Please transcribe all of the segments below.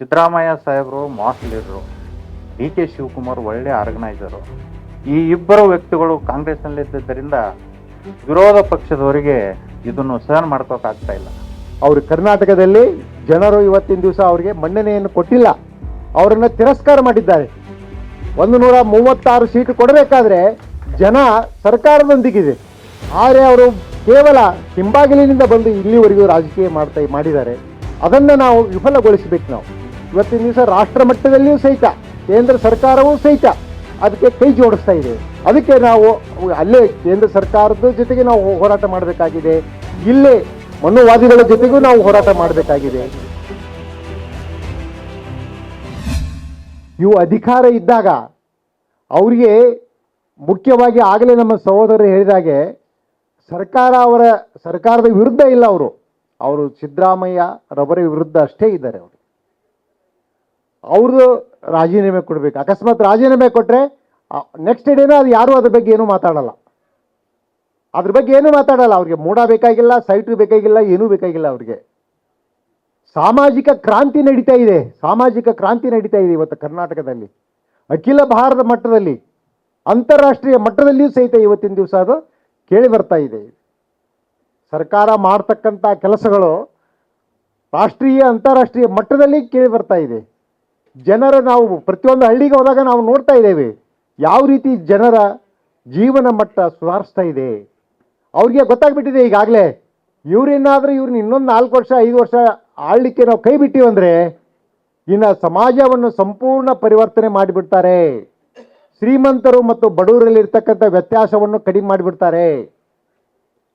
ಸಿದ್ದರಾಮಯ್ಯ ಸಾಹೇಬರು, mass leader, D K Shivakumar ಒಳ್ಳೆ organiser. ಈ ಇಬ್ಬರು ವ್ಯಕ್ತಿಗಳು ಕಾಂಗ್ರೆಸ್ನಲ್ಲಿದ್ದರಿಂದ ವಿರೋಧ ಪಕ್ಷದವರಿಗೆ ಇದನ್ನು ಸಹನ್ ಮಾಡ್ಕೋಕ್ಕಾಗ್ತಾ ಇಲ್ಲ. ಅವರು ಕರ್ನಾಟಕದಲ್ಲಿ ಜನರು ಇವತ್ತಿನ ದಿವಸ ಅವರಿಗೆ ಮನ್ನಣೆಯನ್ನು ಕೊಟ್ಟಿಲ್ಲ. ಅವರನ್ನು ತಿರಸ್ಕಾರ ಮಾಡಿದ್ದಾರೆ. ಒಂದು ನೂರ ಮೂವತ್ತಾರು ಸೀಟು ಕೊಡಬೇಕಾದ್ರೆ ಜನ ಸರ್ಕಾರದೊಂದಿಗಿದೆ. ಆದರೆ ಅವರು ಕೇವಲ ಹಿಂಬಾಗಿಲಿನಿಂದ ಬಂದು ಇಲ್ಲಿವರೆಗೂ ರಾಜಕೀಯ ಮಾಡ್ತಾ ಮಾಡಿದ್ದಾರೆ. ಅದನ್ನು ನಾವು ವಿಫಲಗೊಳಿಸಬೇಕು ನಾವು. ಇವತ್ತಿನ ದಿವಸ ರಾಷ್ಟ್ರ ಮಟ್ಟದಲ್ಲಿಯೂ ಸಹಿತ, ಕೇಂದ್ರ ಸರ್ಕಾರವೂ ಸಹಿತ ಅದಕ್ಕೆ ಕೈ ಜೋಡಿಸ್ತಾ ಇದೆ. ಅದಕ್ಕೆ ನಾವು ಅಲ್ಲೇ ಕೇಂದ್ರ ಸರ್ಕಾರದ ಜೊತೆಗೆ ನಾವು ಹೋರಾಟ ಮಾಡಬೇಕಾಗಿದೆ. ಇಲ್ಲೇ ಮನುವಾದಿಗಳ ಜೊತೆಗೂ ನಾವು ಹೋರಾಟ ಮಾಡಬೇಕಾಗಿದೆ. ಇವು ಅಧಿಕಾರ ಇದ್ದಾಗ ಅವರಿಗೆ ಮುಖ್ಯವಾಗಿ ಆಗಲೇ ನಮ್ಮ ಸಹೋದರರು ಹೇಳಿದಾಗೆ, ಸರ್ಕಾರ ಅವರ, ಸರ್ಕಾರದ ವಿರುದ್ಧ ಇಲ್ಲ ಅವರು. ಅವರು ಸಿದ್ದರಾಮಯ್ಯ ರವರ ವಿರುದ್ಧ ಅಷ್ಟೇ ಇದ್ದಾರೆ ಅವರು. ಅವ್ರದ್ದು ರಾಜೀನಾಮೆ ಕೊಡಬೇಕು. ಅಕಸ್ಮಾತ್ ರಾಜೀನಾಮೆ ಕೊಟ್ಟರೆ ನೆಕ್ಸ್ಟ್ ಡೇನ ಅದು ಯಾರೂ ಅದ್ರ ಬಗ್ಗೆ ಏನೂ ಮಾತಾಡಲ್ಲ. ಅದ್ರ ಬಗ್ಗೆ ಏನೂ ಮಾತಾಡಲ್ಲ. ಅವ್ರಿಗೆ ಮೂಡ ಬೇಕಾಗಿಲ್ಲ ಸೈಟು ಬೇಕಾಗಿಲ್ಲ, ಏನೂ ಬೇಕಾಗಿಲ್ಲ ಅವ್ರಿಗೆ. ಸಾಮಾಜಿಕ ಕ್ರಾಂತಿ ನಡೀತಾ ಇದೆ. ಸಾಮಾಜಿಕ ಕ್ರಾಂತಿ ನಡೀತಾ ಇದೆ ಇವತ್ತು ಕರ್ನಾಟಕದಲ್ಲಿ. ಅಖಿಲ ಭಾರತ ಮಟ್ಟದಲ್ಲಿ, ಅಂತಾರಾಷ್ಟ್ರೀಯ ಮಟ್ಟದಲ್ಲಿಯೂ ಸಹಿತ ಇವತ್ತಿನ ದಿವಸ ಅದು ಕೇಳಿ ಬರ್ತಾ ಇದೆ. ಸರ್ಕಾರ ಮಾಡ್ತಕ್ಕಂಥ ಕೆಲಸಗಳು ರಾಷ್ಟ್ರೀಯ, ಅಂತಾರಾಷ್ಟ್ರೀಯ ಮಟ್ಟದಲ್ಲಿ ಕೇಳಿ ಬರ್ತಾ ಇದೆ. ಜನರ ನಾವು ಪ್ರತಿಯೊಂದು ಹಳ್ಳಿಗೆ ಹೋದಾಗ ನಾವು ನೋಡ್ತಾ ಇದ್ದೇವೆ. ಯಾವ ರೀತಿ ಜನರ ಜೀವನ ಮಟ್ಟ ಸುಧಾರಿಸ್ತಾ ಇದೆ. ಅವ್ರಿಗೆ ಗೊತ್ತಾಗ್ಬಿಟ್ಟಿದೆ ಈಗಾಗಲೇ. ಇವ್ರೇನಾದರೂ ಇವ್ರನ್ನ ಇನ್ನೊಂದು ನಾಲ್ಕು ವರ್ಷ, ಐದು ವರ್ಷ ಆಳ್ಲಿಕ್ಕೆ ನಾವು ಕೈ ಬಿಟ್ಟಿವಂದ್ರೆ ಇನ್ನು ಸಮಾಜವನ್ನು ಸಂಪೂರ್ಣ ಪರಿವರ್ತನೆ ಮಾಡಿಬಿಡ್ತಾರೆ. ಶ್ರೀಮಂತರು ಮತ್ತು ಬಡವರಲ್ಲಿ ಇರ್ತಕ್ಕಂಥ ವ್ಯತ್ಯಾಸವನ್ನು ಕಡಿಮೆ ಮಾಡಿಬಿಡ್ತಾರೆ.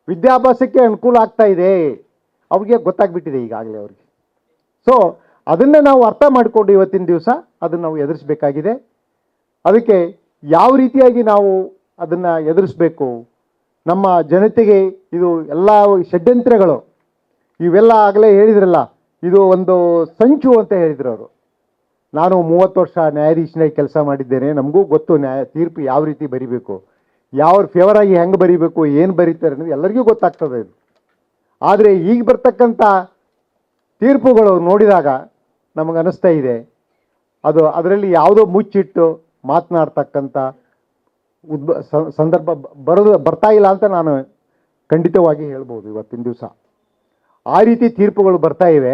ವಿದ್ಯಾಭ್ಯಾಸಕ್ಕೆ ಅನುಕೂಲ ಆಗ್ತಾ ಇದೆ. ಅವ್ರಿಗೆ ಗೊತ್ತಾಗ್ಬಿಟ್ಟಿದೆ ಈಗಾಗಲೇ ಅವ್ರಿಗೆ. ಸೊ ಅದನ್ನು ನಾವು ಅರ್ಥ ಮಾಡಿಕೊಂಡು ಇವತ್ತಿನ ದಿವಸ ಅದನ್ನು ನಾವು ಎದುರಿಸಬೇಕಾಗಿದೆ. ಅದಕ್ಕೆ ಯಾವ ರೀತಿಯಾಗಿ ನಾವು ಅದನ್ನು ಎದುರಿಸಬೇಕು? ನಮ್ಮ ಜನತೆಗೆ ಇದು ಎಲ್ಲ ಷಡ್ಯಂತ್ರಗಳು, ಇವೆಲ್ಲ ಆಗಲೇ ಹೇಳಿದ್ರಲ್ಲ, ಇದು ಒಂದು ಸಂಚು ಅಂತ ಹೇಳಿದ್ರು ಅವರು. ನಾನು ಮೂವತ್ತು ವರ್ಷ ನ್ಯಾಯಾಧೀಶನಾಗಿ ಕೆಲಸ ಮಾಡಿದ್ದೇನೆ, ನಮಗೂ ಗೊತ್ತು ನ್ಯಾಯ ತೀರ್ಪು ಯಾವ ರೀತಿ ಬರಿಬೇಕು, ಯಾವ ಫೇವರ್ ಆಗಿ ಹೆಂಗೆ ಬರಿಬೇಕು, ಏನು ಬರೀತಾರೆ ಅನ್ನೋದು ಎಲ್ಲರಿಗೂ ಗೊತ್ತಾಗ್ತದೆ ಇದು. ಆದರೆ ಈಗ ಬರ್ತಕ್ಕಂಥ ತೀರ್ಪುಗಳು ನೋಡಿದಾಗ ನಮಗೆ ಅನಿಸ್ತಾ ಇದೆ ಅದು ಅದರಲ್ಲಿ ಯಾವುದೋ ಮುಚ್ಚಿಟ್ಟು ಮಾತನಾಡ್ತಕ್ಕಂಥ ಉದ್ಭ ಸಂದರ್ಭ ಬರೋದು ಬರ್ತಾ ಇಲ್ಲ ಅಂತ ನಾನು ಖಂಡಿತವಾಗಿ ಹೇಳ್ಬೋದು ಇವತ್ತಿನ ದಿವಸ. ಆ ರೀತಿ ತೀರ್ಪುಗಳು ಬರ್ತಾ ಇವೆ.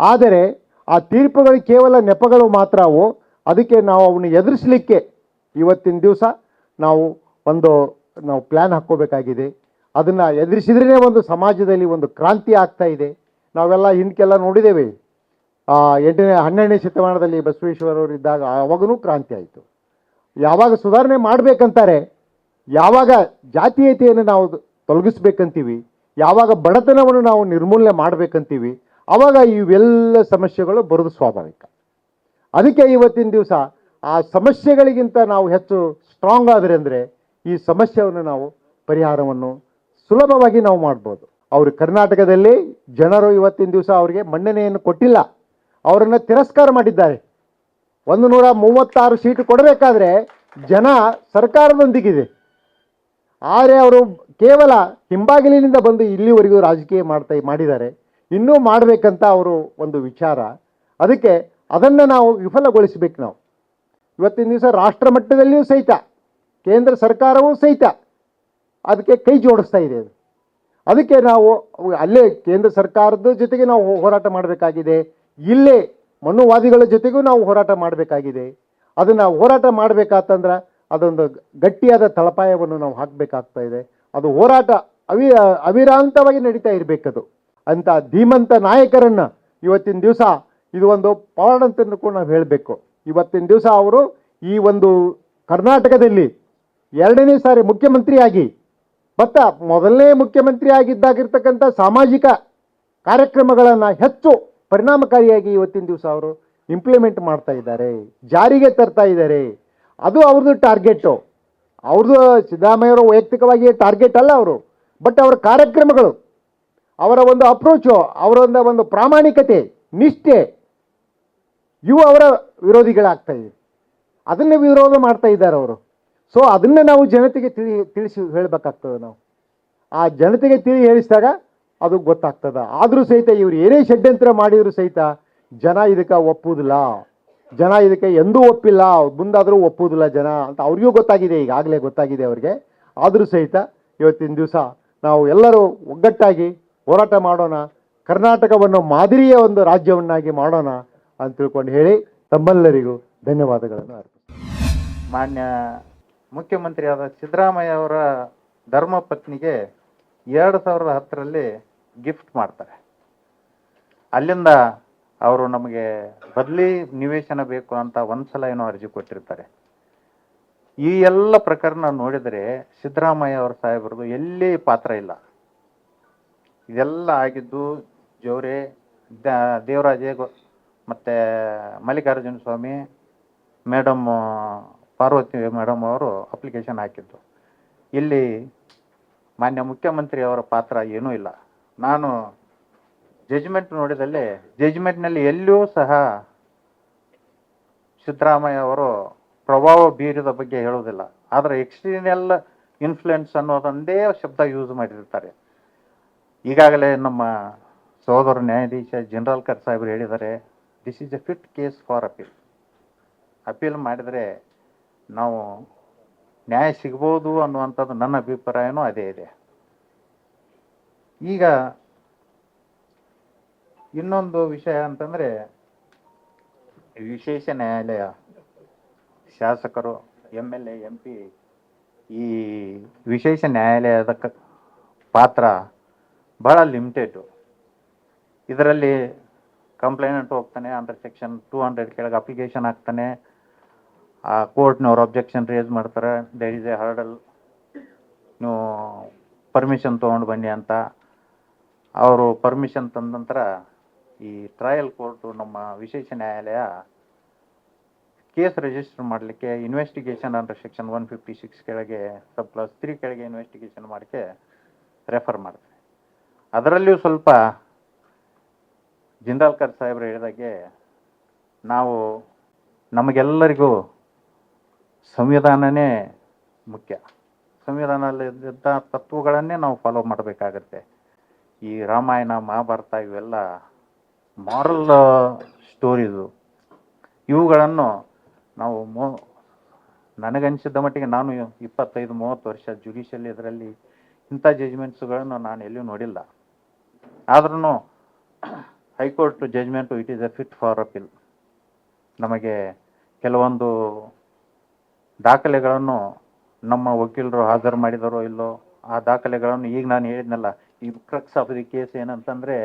ಆದರೆ ಆ ತೀರ್ಪುಗಳು ಕೇವಲ ನೆಪಗಳು ಮಾತ್ರ ಅವು ಅದಕ್ಕೆ ನಾವು ಅವನ್ನ ಎದುರಿಸಲಿಕ್ಕೆ ಇವತ್ತಿನ ದಿವಸ ನಾವು ಒಂದು, ನಾವು ಪ್ಲ್ಯಾನ್ ಹಾಕ್ಕೋಬೇಕಾಗಿದೆ. ಅದನ್ನು ಎದುರಿಸಿದ್ರೇ ಒಂದು ಸಮಾಜದಲ್ಲಿ ಒಂದು ಕ್ರಾಂತಿ ಆಗ್ತಾ ಇದೆ. ನಾವೆಲ್ಲ ಹಿಂದಕ್ಕೆಲ್ಲ ನೋಡಿದ್ದೇವೆ. ಎಂಟನೇ, ಹನ್ನೆರಡನೇ ಶತಮಾನದಲ್ಲಿ ಬಸವೇಶ್ವರವರು ಇದ್ದಾಗ ಆವಾಗೂ ಕ್ರಾಂತಿ ಆಯಿತು. ಯಾವಾಗ ಸುಧಾರಣೆ ಮಾಡಬೇಕಂತಾರೆ, ಯಾವಾಗ ಜಾತೀಯತೆಯನ್ನು ನಾವು ತೊಲಗಿಸ್ಬೇಕಂತೀವಿ, ಯಾವಾಗ ಬಡತನವನ್ನು ನಾವು ನಿರ್ಮೂಲನೆ ಮಾಡಬೇಕಂತೀವಿ ಆವಾಗ ಇವೆಲ್ಲ ಸಮಸ್ಯೆಗಳು ಬರೋದು ಸ್ವಾಭಾವಿಕ. ಅದಕ್ಕೆ ಇವತ್ತಿನ ದಿವಸ ಆ ಸಮಸ್ಯೆಗಳಿಗಿಂತ ನಾವು ಹೆಚ್ಚು ಸ್ಟ್ರಾಂಗ್ ಆದರೆ ಅಂದರೆ ಈ ಸಮಸ್ಯೆಯನ್ನು ನಾವು ಪರಿಹಾರವನ್ನು ಸುಲಭವಾಗಿ ನಾವು ಮಾಡ್ಬೋದು. ಅವರು ಕರ್ನಾಟಕದಲ್ಲಿ ಜನರು ಇವತ್ತಿನ ದಿವಸ ಅವರಿಗೆ ಮನ್ನಣೆಯನ್ನು ಕೊಟ್ಟಿಲ್ಲ. ಅವರನ್ನು ತಿರಸ್ಕಾರ ಮಾಡಿದ್ದಾರೆ. ಒಂದು ನೂರ ಮೂವತ್ತಾರು ಸೀಟು ಕೊಡಬೇಕಾದ್ರೆ ಜನ ಸರ್ಕಾರದೊಂದಿಗಿದೆ. ಆದರೆ ಅವರು ಕೇವಲ ಹಿಂಬಾಗಿಲಿನಿಂದ ಬಂದು ಇಲ್ಲಿವರೆಗೂ ರಾಜಕೀಯ ಮಾಡ್ತಾ ಮಾಡಿದ್ದಾರೆ. ಇನ್ನೂ ಮಾಡಬೇಕಂತ ಅವರು ಒಂದು ವಿಚಾರ. ಅದಕ್ಕೆ ಅದನ್ನು ನಾವು ವಿಫಲಗೊಳಿಸಬೇಕು ನಾವು. ಇವತ್ತಿನ ದಿವಸ ರಾಷ್ಟ್ರ ಮಟ್ಟದಲ್ಲಿಯೂ ಸಹಿತ, ಕೇಂದ್ರ ಸರ್ಕಾರವೂ ಸಹಿತ ಅದಕ್ಕೆ ಕೈ ಜೋಡಿಸ್ತಾ ಇದೆ ಅದು. ಅದಕ್ಕೆ ನಾವು ಅಲ್ಲೇ ಕೇಂದ್ರ ಸರ್ಕಾರದ ಜೊತೆಗೆ ನಾವು ಹೋರಾಟ ಮಾಡಬೇಕಾಗಿದೆ. ಇಲ್ಲೇ ಮನುವಾದಿಗಳ ಜೊತೆಗೂ ನಾವು ಹೋರಾಟ ಮಾಡಬೇಕಾಗಿದೆ. ಅದನ್ನು ಹೋರಾಟ ಮಾಡಬೇಕಾತಂದ್ರೆ ಅದೊಂದು ಗಟ್ಟಿಯಾದ ತಳಪಾಯವನ್ನು ನಾವು ಹಾಕಬೇಕಾಗ್ತಾ ಇದೆ. ಅದು ಹೋರಾಟ ಅವಿ, ಅವಿರಾಂತವಾಗಿ ನಡೀತಾ ಇರಬೇಕದು. ಅಂತ ಧೀಮಂತ ನಾಯಕರನ್ನು ಇವತ್ತಿನ ದಿವಸ ಇದು ಒಂದು ಪಾರ್ಡ್ ಕೂಡ ನಾವು ಹೇಳಬೇಕು. ಇವತ್ತಿನ ದಿವಸ ಅವರು ಈ ಒಂದು ಕರ್ನಾಟಕದಲ್ಲಿ ಎರಡನೇ ಸಾರಿ ಮುಖ್ಯಮಂತ್ರಿಯಾಗಿ, ಮತ್ತು ಮೊದಲನೇ ಮುಖ್ಯಮಂತ್ರಿ ಆಗಿದ್ದಾಗಿರ್ತಕ್ಕಂಥ ಸಾಮಾಜಿಕ ಕಾರ್ಯಕ್ರಮಗಳನ್ನು ಹೆಚ್ಚು ಪರಿಣಾಮಕಾರಿಯಾಗಿ ಇವತ್ತಿನ ದಿವಸ ಅವರು ಇಂಪ್ಲಿಮೆಂಟ್ ಮಾಡ್ತಾ ಇದ್ದಾರೆ, ಜಾರಿಗೆ ತರ್ತಾ ಇದ್ದಾರೆ. ಅದು ಅವ್ರದ್ದು ಟಾರ್ಗೆಟು ಅವ್ರದ್ದು ಸಿದ್ದರಾಮಯ್ಯವರು ವೈಯಕ್ತಿಕವಾಗಿ ಟಾರ್ಗೆಟ್ ಅಲ್ಲ ಅವರು ಬಟ್ ಅವರ ಕಾರ್ಯಕ್ರಮಗಳು, ಅವರ ಒಂದು ಅಪ್ರೋಚು ಅವರ ಒಂದು ಒಂದು ಪ್ರಾಮಾಣಿಕತೆ, ನಿಷ್ಠೆ, ಇವು ಅವರ ವಿರೋಧಿಗಳಾಗ್ತಾ ಇದೆ ಅದನ್ನೇ ವಿರೋಧ ಮಾಡ್ತಾ ಇದ್ದಾರೆ ಅವರು. ಸೊ ಅದನ್ನು ನಾವು ಜನತೆಗೆ ತಿಳಿ, ತಿಳಿಸಿ, ಹೇಳಬೇಕಾಗ್ತದೆ ನಾವು. ಆ ಜನತೆಗೆ ತಿಳಿ ಹೇಳಿಸಿದಾಗ ಅದು ಗೊತ್ತಾಗ್ತದ. ಆದರೂ ಸಹಿತ ಇವರು ಏನೇ ಷಡ್ಯಂತ್ರ ಮಾಡಿದ್ರು ಸಹಿತ ಜನ ಇದಕ್ಕೆ ಒಪ್ಪುವುದಿಲ್ಲ ಜನ ಇದಕ್ಕೆ ಎಂದೂ ಒಪ್ಪಿಲ್ಲ. ಮುಂದಾದರೂ ಒಪ್ಪುವುದಿಲ್ಲ ಜನ ಅಂತ ಅವ್ರಿಗೂ ಗೊತ್ತಾಗಿದೆ, ಈಗಾಗಲೇ ಗೊತ್ತಾಗಿದೆ ಅವ್ರಿಗೆ. ಆದರೂ ಸಹಿತ ಇವತ್ತಿನ ದಿವಸ ನಾವು ಎಲ್ಲರೂ ಒಗ್ಗಟ್ಟಾಗಿ ಹೋರಾಟ ಮಾಡೋಣ. ಕರ್ನಾಟಕವನ್ನು ಮಾದರಿಯ ಒಂದು ರಾಜ್ಯವನ್ನಾಗಿ ಮಾಡೋಣ ಅಂತ ತಿಳ್ಕೊಂಡು ಹೇಳಿ ತಮ್ಮೆಲ್ಲರಿಗೂ ಧನ್ಯವಾದಗಳನ್ನು ಅರ್ಪಿಸ್ತೀನಿ. ಮಾನ್ಯ ಮುಖ್ಯಮಂತ್ರಿಯಾದ ಸಿದ್ದರಾಮಯ್ಯ ಅವರ ಧರ್ಮಪತ್ನಿಗೆ ಎರಡು ಸಾವಿರದ ಹತ್ತರಲ್ಲಿ ಗಿಫ್ಟ್ ಮಾಡ್ತಾರೆ. ಅಲ್ಲಿಂದ ಅವರು ನಮಗೆ ಬದಲಿ ನಿವೇಶನ ಬೇಕು ಅಂತ ಒಂದ್ಸಲ ಏನೋ ಅರ್ಜಿ ಕೊಟ್ಟಿರ್ತಾರೆ. ಈ ಎಲ್ಲ ಪ್ರಕರಣ ನೋಡಿದರೆ ಸಿದ್ದರಾಮಯ್ಯ ಅವರ ಸಾಹೇಬರದು ಎಲ್ಲಿ ಪಾತ್ರ ಇಲ್ಲ. ಇದೆಲ್ಲ ಆಗಿದ್ದು ಜೋರೆ ದೇವರಾಜೇ ಮತ್ತು ಮತ್ತೆ ಮಲ್ಲಿಕಾರ್ಜುನ ಸ್ವಾಮಿ ಮೇಡಮ್ ಪಾರ್ವತಿ ಮೇಡಮ್ ಅವರು ಅಪ್ಲಿಕೇಶನ್ ಹಾಕಿದ್ದು. ಇಲ್ಲಿ ಮಾನ್ಯ ಮುಖ್ಯಮಂತ್ರಿ ಅವರ ಪಾತ್ರ ಏನೂ ಇಲ್ಲ. ನಾನು ಜಜ್ಮೆಂಟ್ ನೋಡಿದಲ್ಲಿ ಜಜ್ಮೆಂಟ್ನಲ್ಲಿ ಎಲ್ಲಿಯೂ ಸಹ ಸಿದ್ದರಾಮಯ್ಯ ಅವರು ಪ್ರಭಾವ ಬೀರಿದ ಬಗ್ಗೆ ಹೇಳೋದಿಲ್ಲ ಆದರೆ ಎಕ್ಸ್ಟರ್ನಲ್ ಇನ್ಫ್ಲುಯೆನ್ಸ್ ಅನ್ನೋದೊಂದೇ ಶಬ್ದ ಯೂಸ್ ಮಾಡಿರ್ತಾರೆ. ಈಗಾಗಲೇ ನಮ್ಮ ಸಹೋದರ ನ್ಯಾಯಾಧೀಶ ಜನರಲ್ ಕರ್ ಸಾಹೇಬರು ಹೇಳಿದ್ದಾರೆ this is a fit case for appeal appeal ಮಾಡಿದರೆ ನಾವು ನ್ಯಾಯ ಸಿಗ್ಬೋದು ಅನ್ನುವಂಥದ್ದು ನನ್ನ ಅಭಿಪ್ರಾಯನೂ ಅದೇ ಇದೆ. ಈಗ ಇನ್ನೊಂದು ವಿಷಯ ಅಂತಂದರೆ ವಿಶೇಷ ನ್ಯಾಯಾಲಯ ಶಾಸಕರು ಎಂ ಎಲ್ ಎ, ಎಂ ಈ ವಿಶೇಷ ನ್ಯಾಯಾಲಯದ ಕ ಪಾತ್ರ ಬಹಳ ಲಿಮಿಟೆಡು. ಇದರಲ್ಲಿ ಕಂಪ್ಲೇಂಟ್ ಹೋಗ್ತಾನೆ, ಅಂಡರ್ ಸೆಕ್ಷನ್ ಟೂ ಹಂಡ್ರೆಡ್ ಕೆಳಗೆ ಅಪ್ಲಿಕೇಶನ್ ಹಾಕ್ತಾನೆ ಆ ಕೋರ್ಟ್ನವ್ರು ಅಬ್ಜೆಕ್ಷನ್ ರೇಸ್ ಮಾಡ್ತಾರೆ ದೇರ್ ಇಸ್ ಎ ಹರ್ಡಲ್ ನೀವು ಪರ್ಮಿಷನ್ ತೊಗೊಂಡು ಬನ್ನಿ ಅಂತ. ಅವರು ಪರ್ಮಿಷನ್ ತಂದ ನಂತರ ಈ ಟ್ರಯಲ್ ಕೋರ್ಟು ನಮ್ಮ ವಿಶೇಷ ನ್ಯಾಯಾಲಯ ಕೇಸ್ ರಿಜಿಸ್ಟರ್ ಮಾಡಲಿಕ್ಕೆ investigation under section one fifty six ಕೆಳಗೆ ಸಬ್ ಪ್ಲಸ್ ತ್ರೀ ಕೆಳಗೆ ಇನ್ವೆಸ್ಟಿಗೇಷನ್ ಮಾಡೋಕ್ಕೆ ರೆಫರ್ ಮಾಡ್ತಾರೆ. ಅದರಲ್ಲಿಯೂ ಸ್ವಲ್ಪ ಜಿಂದಾಲ್ಕರ್ ಸಾಹೇಬ್ರು ಹೇಳಿದಾಗೆ, ನಾವು ನಮಗೆಲ್ಲರಿಗೂ ಸಂವಿಧಾನನೇ ಮುಖ್ಯ. ಸಂವಿಧಾನದಲ್ಲಿದ್ದ ತತ್ವಗಳನ್ನೇ ನಾವು ಫಾಲೋ ಮಾಡಬೇಕಾಗತ್ತೆ. ಈ ರಾಮಾಯಣ, ಮಹಾಭಾರತ ಇವೆಲ್ಲ ಮಾರಲ್ ಸ್ಟೋರೀಸು ಇವುಗಳನ್ನು ನಾವು ಮೋ, ನನಗನ್ಸಿದ್ದ ಮಟ್ಟಿಗೆ ನಾನು ಇಪ್ಪತ್ತೈದು, ಮೂವತ್ತು ವರ್ಷ ಜುಡಿಷಿಯಲ್ ಇದರಲ್ಲಿ ಇಂಥ ಜಜ್ಮೆಂಟ್ಸ್ಗಳನ್ನು ನಾನು ಎಲ್ಲೂ ನೋಡಿಲ್ಲ. ಆದ್ರೂ high court judgement it is a fit for appeal ನಮಗೆ ಕೆಲವೊಂದು ದಾಖಲೆಗಳನ್ನು ನಮ್ಮ ವಕೀಲರು ಹಾಜರು ಮಾಡಿದರೋ ಇಲ್ಲೋ, ಆ ದಾಖಲೆಗಳನ್ನು ಈಗ ನಾನು ಹೇಳಿದ್ನಲ್ಲ, ಈ ಕ್ರಕ್ಸ್ ಆಫ್ ದಿ ಕೇಸ್ ಏನಂತಂದರೆ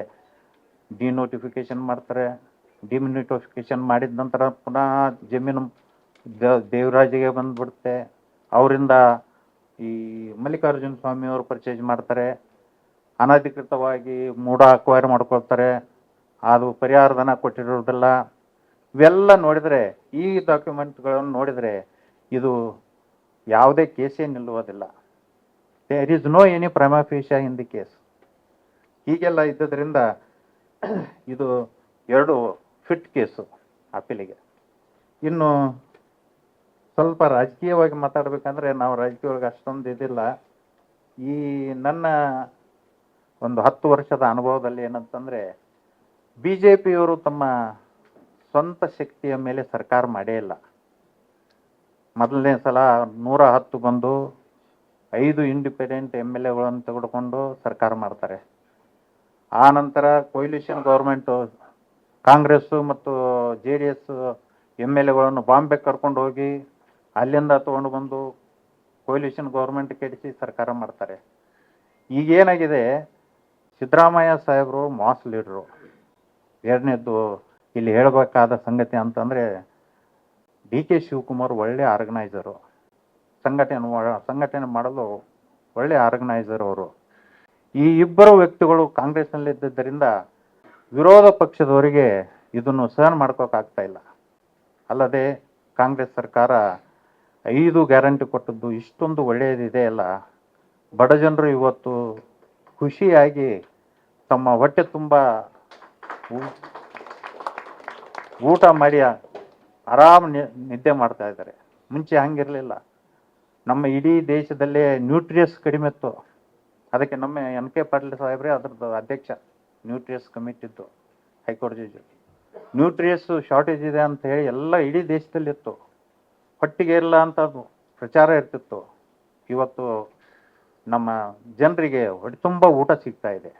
ಡಿನೋಟಿಫಿಕೇಶನ್ ಮಾಡ್ತಾರೆ ಡಿಮಿನೋಟಿಫಿಕೇಶನ್ ಮಾಡಿದ ನಂತರ ಪುನಃ ಜಮೀನು ದೇವರಾಜಿಗೆ ಬಂದ್ಬಿಡುತ್ತೆ. ಅವರಿಂದ ಈ ಮಲ್ಲಿಕಾರ್ಜುನ ಸ್ವಾಮಿಯವರು ಪರ್ಚೇಸ್ ಮಾಡ್ತಾರೆ. ಅನಧಿಕೃತವಾಗಿ ಮೂಡ ಅಕ್ವೈರ್ ಮಾಡ್ಕೊಳ್ತಾರೆ. ಅದು ಪರಿಹಾರಧನ ಕೊಟ್ಟಿರೋದಿಲ್ಲ ಇವೆಲ್ಲ ನೋಡಿದರೆ, ಈ ಡಾಕ್ಯುಮೆಂಟ್ಗಳನ್ನು ನೋಡಿದರೆ ಇದು ಯಾವುದೇ ಕೇಸೇ ನಿಲ್ಲುವುದಿಲ್ಲ. There is no any prima facie in the case ಹೀಗೆಲ್ಲ ಇದ್ದದ್ರಿಂದ ಇದು ಎರಡು ಫಿಟ್ ಕೇಸು ಅಪೀಲಿಗೆ. ಇನ್ನು ಸ್ವಲ್ಪ ರಾಜಕೀಯವಾಗಿ ಮಾತಾಡಬೇಕಂದ್ರೆ ನಾವು ರಾಜಕೀಯವಾಗಿ ಅಷ್ಟೊಂದು ಇದಿಲ್ಲ. ಈ ನನ್ನ ಒಂದು ಹತ್ತು ವರ್ಷದ ಅನುಭವದಲ್ಲಿ ಏನಂತಂದರೆ ಬಿ ಜೆ ಪಿಯವರು ತಮ್ಮ ಸ್ವಂತ ಶಕ್ತಿಯ ಮೇಲೆ ಸರ್ಕಾರ ಮಾಡೇ ಇಲ್ಲ. ಮೊದಲನೇ ಸಲ ನೂರ ಹತ್ತು ಬಂದು ಐದು ಇಂಡಿಪೆಂಡೆಂಟ್ ಎಂ ಎಲ್ ಎಗಳನ್ನು ತೆಗೆದುಕೊಂಡು ಸರ್ಕಾರ ಮಾಡ್ತಾರೆ. ಆ ನಂತರ ಕೊಯ್ಲಿಷನ್ ಗೌರ್ಮೆಂಟು ಕಾಂಗ್ರೆಸ್ಸು ಮತ್ತು J D S M L ಎಗಳನ್ನು Bombay ಕರ್ಕೊಂಡು ಹೋಗಿ ಅಲ್ಲಿಂದ ತೊಗೊಂಡು ಬಂದು ಕೊಯ್ಲಿಷನ್ ಗೌರ್ಮೆಂಟ್ ಕೆಡಿಸಿ ಸರ್ಕಾರ ಮಾಡ್ತಾರೆ. ಈಗೇನಾಗಿದೆ ಸಿದ್ದರಾಮಯ್ಯ ಸಾಹೇಬರು ಮಾಸ್ ಲೀಡ್ರು. ಎರಡನೇದ್ದು ಇಲ್ಲಿ ಹೇಳಬೇಕಾದ ಸಂಗತಿ ಅಂತಂದರೆ ಡಿ ಕೆ ಶಿವಕುಮಾರ್ ಒಳ್ಳೆ ಆರ್ಗನೈಸರು. ಸಂಘಟನೆ ಸಂಘಟನೆ ಮಾಡಲು ಒಳ್ಳೆ ಆರ್ಗನೈಸರ್ ಅವರು. ಈ ಇಬ್ಬರು ವ್ಯಕ್ತಿಗಳು ಕಾಂಗ್ರೆಸ್ನಲ್ಲಿದ್ದರಿಂದ ವಿರೋಧ ಪಕ್ಷದವರಿಗೆ ಇದನ್ನು ಸಹನ ಮಾಡ್ಕೋಕ್ಕಾಗ್ತಾ ಇಲ್ಲ. ಅಲ್ಲದೆ ಕಾಂಗ್ರೆಸ್ ಸರ್ಕಾರ ಐದು ಗ್ಯಾರಂಟಿ ಕೊಟ್ಟದ್ದು ಇಷ್ಟೊಂದು ಒಳ್ಳೆಯದಿದೆ ಅಲ್ಲ. ಬಡ ಜನರು ಇವತ್ತು ಖುಷಿಯಾಗಿ ತಮ್ಮ ಹೊಟ್ಟೆ ತುಂಬ ಊಟ ಮಾಡಿ ಆರಾಮ್ ನಿದ್ದೆ ಮಾಡ್ತಾ ಇದ್ದಾರೆ. ಮುಂಚೆ ಹಂಗಿರಲಿಲ್ಲ. ನಮ್ಮ ಇಡೀ ದೇಶದಲ್ಲೇ ನ್ಯೂಟ್ರಿಯಸ್ ಕಡಿಮೆ ಇತ್ತು. ಅದಕ್ಕೆ ನಮ್ಮ ಎನ್ ಕೆ ಪಾಟೀಲ್ ಸಾಹೇಬ್ರೆ ಅದ್ರದ್ದು ಅಧ್ಯಕ್ಷ. Nutritious ಕಮಿಟಿದ್ದು high court judge. Nutritious shortage ಇದೆ ಅಂತ ಹೇಳಿ ಎಲ್ಲ ಇಡೀ ದೇಶದಲ್ಲಿತ್ತು ಹೊಟ್ಟಿಗೆ ಇಲ್ಲ ಅಂತ ಪ್ರಚಾರ ಇರ್ತಿತ್ತು. ಇವತ್ತು ನಮ್ಮ ಜನರಿಗೆ ಹೊಟ್ಟೆ ತುಂಬ ಊಟ ಸಿಗ್ತಾ ಇದೆ.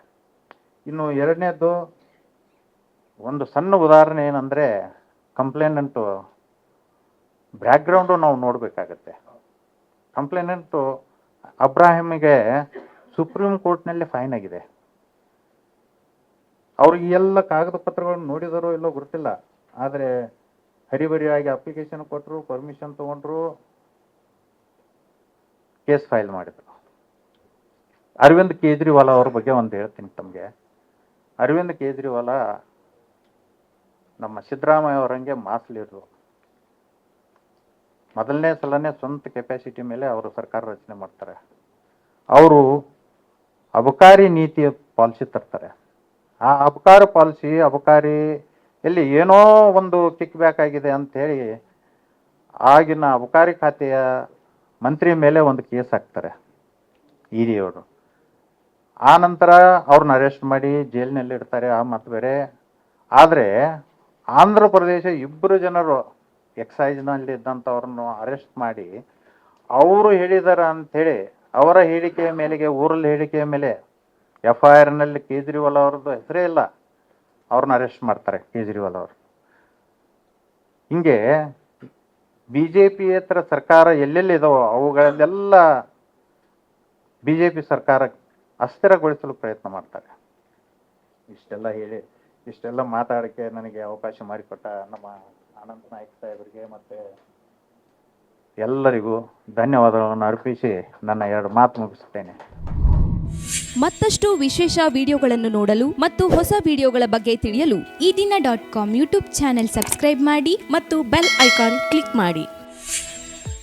ಇನ್ನು ಎರಡನೇದು ಒಂದು ಸಣ್ಣ ಉದಾಹರಣೆ ಏನಂದರೆ ಕಂಪ್ಲೇನೆಂಟು ಬ್ಯಾಕ್ಗ್ರೌಂಡು ನಾವು ನೋಡಬೇಕಾಗತ್ತೆ. ಕಂಪ್ಲೇನೆಂಟು ಅಬ್ರಾಹಿಮಿಗೆ ಸುಪ್ರೀಂ ಕೋರ್ಟ್ನಲ್ಲಿ ಫೈನ್ ಆಗಿದೆ. ಅವ್ರಿಗೆ ಎಲ್ಲ ಕಾಗದ ಪತ್ರಗಳನ್ನು ನೋಡಿದಾರೋ ಇಲ್ಲೋ ಗೊತ್ತಿಲ್ಲ. ಆದರೆ ಹರಿಬರಿಯಾಗಿ ಅಪ್ಲಿಕೇಶನ್ ಕೊಟ್ಟರು ಪರ್ಮಿಷನ್ ತಗೊಂಡ್ರು, ಕೇಸ್ ಫೈಲ್ ಮಾಡಿದರು. ಅರವಿಂದ್ ಕೇಜ್ರಿವಾಲ ಅವ್ರ ಬಗ್ಗೆ ಒಂದು ಹೇಳ್ತೀನಿ ತಮಗೆ. ಅರವಿಂದ್ ಕೇಜ್ರಿವಾಲ ನಮ್ಮ ಸಿದ್ದರಾಮಯ್ಯ ಅವರಂಗೆ ಮಾಸ್ ಲೀಡ್ರು ಮೊದಲನೇ ಸಲನೇ ಸ್ವಂತ ಕೆಪಾಸಿಟಿ ಮೇಲೆ ಅವರು ಸರ್ಕಾರ ರಚನೆ ಮಾಡ್ತಾರೆ. ಅವರು ಅಬಕಾರಿ ನೀತಿಯ ಪಾಲಿಸಿ ತರ್ತಾರೆ. ಆ ಅಬಕಾರ ಪಾಲಿಸಿ ಅಬಕಾರಿ ಇಲ್ಲಿ ಏನೋ ಒಂದು ಕಿಕ್ ಬ್ಯಾಕ್ ಆಗಿದೆ ಅಂತ ಹೇಳಿ ಆಗಿನ ಅಬಕಾರಿ ಖಾತೆಯ ಮಂತ್ರಿ ಮೇಲೆ ಒಂದು ಕೇಸ್ ಹಾಕ್ತಾರೆ ಅವರು. ಆ ನಂತರ ಅವ್ರನ್ನ ಅರೆಸ್ಟ್ ಮಾಡಿ ಜೈಲಿನಲ್ಲಿ ಇಡ್ತಾರೆ ಆ ಮತ್ತು ಬೇರೆ. ಆದರೆ ಆಂಧ್ರ ಪ್ರದೇಶ ಇಬ್ಬರು ಜನರು ಎಕ್ಸೈಜ್ನಲ್ಲಿ ಇದ್ದಂಥವ್ರನ್ನು ಅರೆಸ್ಟ್ ಮಾಡಿ ಅವರು ಹೇಳಿದಾರ ಅಂಥೇಳಿ ಅವರ ಹೇಳಿಕೆಯ ಮೇಲೆಗೆ, ಊರಲ್ಲಿ ಹೇಳಿಕೆಯ ಮೇಲೆ ಎಫ್ ಐ ಆರ್ನಲ್ಲಿ ಕೇಜ್ರಿವಾಲ್ ಅವ್ರದ್ದು ಹೆಸರೇ ಇಲ್ಲ. ಅವ್ರನ್ನ ಅರೆಸ್ಟ್ ಮಾಡ್ತಾರೆ ಕೇಜ್ರಿವಾಲ್ ಅವರು. ಹಿಂಗೆ ಬಿ ಜೆ ಪಿಯೇತರ ಸರ್ಕಾರ ಎಲ್ಲೆಲ್ಲಿ ಇದಾವೋ ಅವುಗಳಲ್ಲೆಲ್ಲ ಬಿ ಜೆ ಪಿ ಸರ್ಕಾರ ಅಸ್ಥಿರಗೊಳಿಸಲು ಪ್ರಯತ್ನ ಮಾಡ್ತಾರೆ. ಇಷ್ಟೆಲ್ಲ ಹೇಳಿ ಇಷ್ಟೆಲ್ಲ ಮಾತಾಡಕ್ಕೆ ನನಗೆ ಅವಕಾಶ ಮಾಡಿಕೊಟ್ಟ ನಮ್ಮ ಅನಂತ ನಾಯ್ಕ ಸಾಹೇಬರಿಗೆ ಮತ್ತೆ ಎಲ್ಲರಿಗೂ ಧನ್ಯವಾದಗಳನ್ನು ಅರ್ಪಿಸಿ ನನ್ನ ಎರಡು ಮಾತು ಮುಗಿಸುತ್ತೇನೆ. ಮತ್ತಷ್ಟು ವಿಶೇಷ ವಿಡಿಯೋಗಳನ್ನು ನೋಡಲು ಮತ್ತು ಹೊಸ ವಿಡಿಯೋಗಳ ಬಗ್ಗೆ ತಿಳಿಯಲು Eedina dot com YouTube channel subscribe ಮಾಡಿ ಮತ್ತು ಬೆಲ್ ಐಕಾನ್ ಕ್ಲಿಕ್ ಮಾಡಿ.